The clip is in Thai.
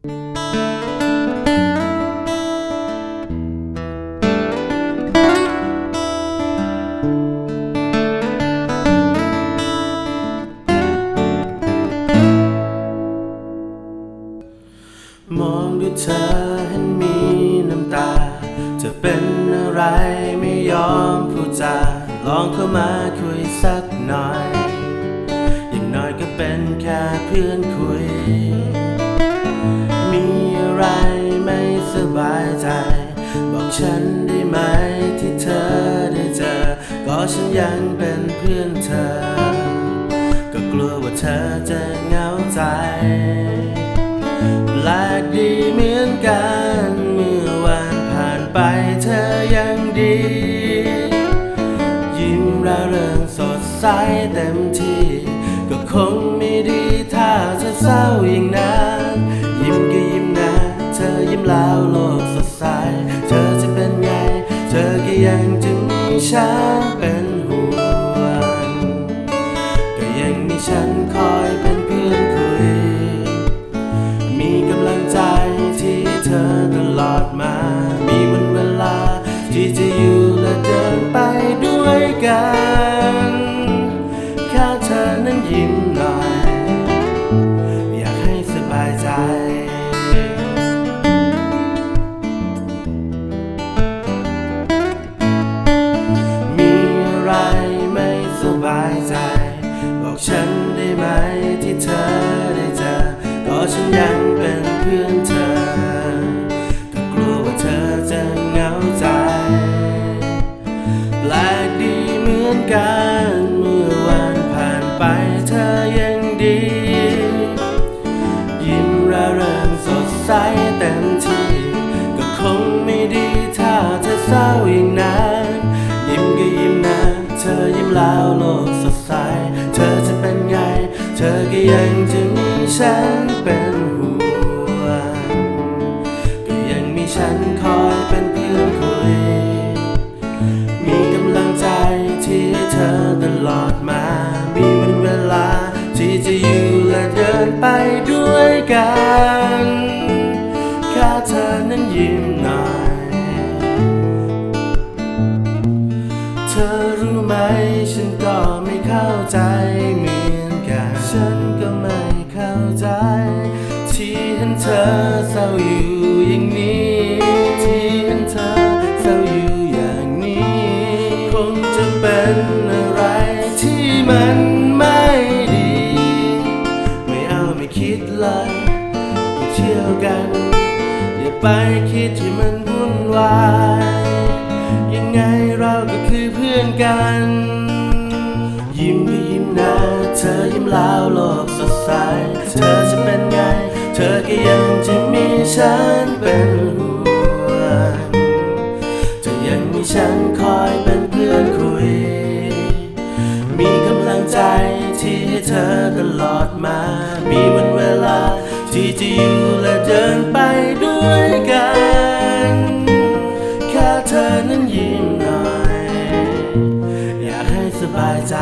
มองดูเธอเห็นมีน้ำตา จะเป็นอะไรไม่ยอมพูดจา ลองเข้ามาคุยสักหน่อย อย่างน้อยก็เป็นแค่เพื่อนคุย ฉันได้ไหมที่เธอได้เจอก็ฉันยังเป็นเพื่อนเธอ ก็กลัวว่าเธอจะเหงาใจแปลกดีเหมือนกันเมื่อวันผ่านไปเธอยังดี ยิ้มร่าเริงสดใสเต็มที่ ก็คงไม่ดีถ้าเธอเศร้าอย่างนั้น ยังจะมีฉันเป็นห่วงก็ยังมีฉันคอยเป็นเพื่อนคุย มีกำลังใจที่เธอตลอดมา มีวันเวลาที่จะอยู่และเดินไปด้วยกัน ฉันยังเป็นเพื่อนเธอก็กลัวว่าเธอจะเหงาใจแปลกดีเหมือนกันเมื่อวันผ่านไปเธอยังดี ยิ้มร่าเริงสดใสเต็มที่ ก็คงไม่ดีถ้าเธอเศร้าอย่างนั้นยิ้มก็ยิ้มนะเธอยิ้มแล้วโลกสดใส เธอจะเป็นไง เธอก็ยัง ฉันเป็นห่วงก็ยังมีฉันคอยเป็นเพื่อนคุย มีกำลังใจที่เธอตลอดมา มีวันเวลาที่จะอยู่และเดินไปด้วยกันแค่เธอนั้นยิ้มหน่อย เธอรู้ไหมฉันก็ไม่เข้าใจมื ธอเศร้าอยู่อย่างนี้ที่เห็นเธอเศร้าอยู่อย่างนี้คงจะเป็นอะไรที่มันไม่ดี ไม่เอาไม่คิดเลยไปเที่ยวกัน อย่าไปคิดที่มันวุ่นวายยังไงเราก็คือเพื่อนกัน ฉันเป็นห่วงจะยังมีฉันคอยเป็นเพื่อนคุย มีกำลังใจที่เธอตลอดมา มีวันเวลาที่จะอยู่และเดินไปด้วยกัน แค่เธอนั้นยิ้มหน่อย อยากให้สบายใจ